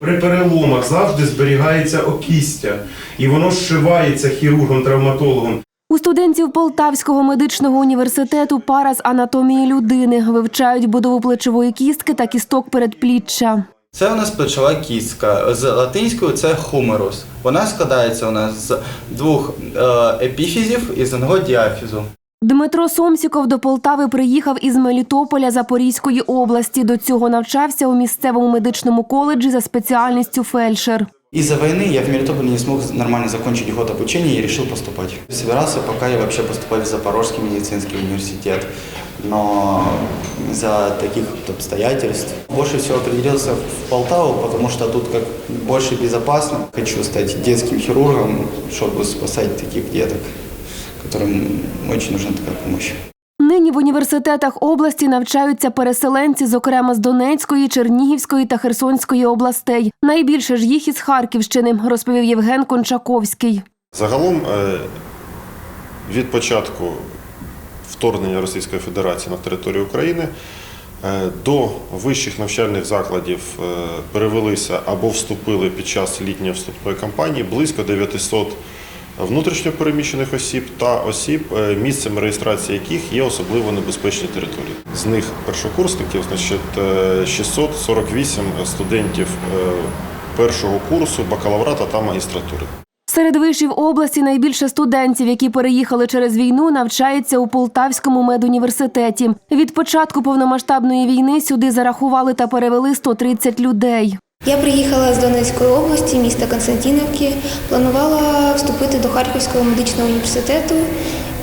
При переломах завжди зберігається окістя, і воно зшивається хірургом-травматологом. У студентів Полтавського медичного університету пара з анатомії людини вивчають будову плечової кістки та кісток передпліччя. Це у нас плечова кістка. З латинською це хумерус. Вона складається у нас з двох е, епіфізів і з одного діафізу. Дмитро Сомсіков до Полтави приїхав із Мелітополя Запорізької області. До цього навчався у місцевому медичному коледжі за спеціальністю фельдшер. Из-за войны я в Мелитополе не смог нормально закончить год обучения и решил поступать. Собирался пока я вообще поступать в Запорожский медицинский университет, но из-за таких вот обстоятельств больше всего определился в Полтаву, потому что тут как больше безопасно. Хочу стать детским хирургом, чтобы спасать таких деток, которым очень нужна такая помощь. Нині в університетах області навчаються переселенці, зокрема з Донецької, Чернігівської та Херсонської областей. Найбільше ж їх із Харківщини, розповів Євген Кончаковський. Загалом е, від початку вторгнення Російської Федерації на територію України е, до вищих навчальних закладів е, перевелися або вступили під час літньої вступної кампанії близько 900 внутрішньо переміщених осіб та осіб, е, місцем реєстрації яких є особливо небезпечні території. З них першокурсників значить, е, 648 студентів е, першого курсу бакалаврата та магістратури. Серед вишів області найбільше студентів, які переїхали через війну, навчається у Полтавському медуніверситеті. Від початку повномасштабної війни сюди зарахували та перевели 130 людей. Я приїхала з Донецької області, міста Константинівки. Планувала вступити до Харківського медичного університету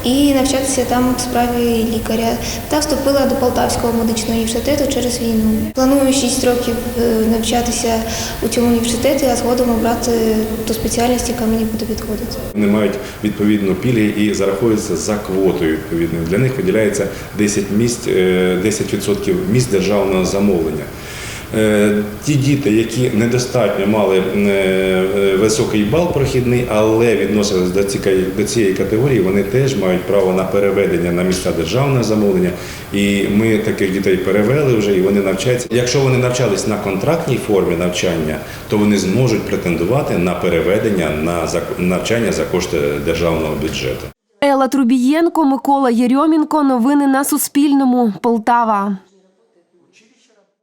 і навчатися там в справі лікаря. Та вступила до Полтавського медичного університету через війну. Планую 6 років е, навчатися у цьому університеті, а згодом обрати ту спеціальність, яка мені буде підходити. Вони мають відповідно пільги і зараховуються за квотою. Відповідно для них виділяється 10 місць, е, 10% місць державного замовлення. Е, Ті діти, які недостатньо мали е, е, високий бал прохідний, але відносились до цієї, категорії, вони теж мають право на переведення на місця державного замовлення. І ми таких дітей перевели вже, і вони навчаються. Якщо вони навчались на контрактній формі навчання, то вони зможуть претендувати на переведення на навчання за кошти державного бюджету. Елла Трубієнко, Микола Єрьомінко. Новини на Суспільному. Полтава.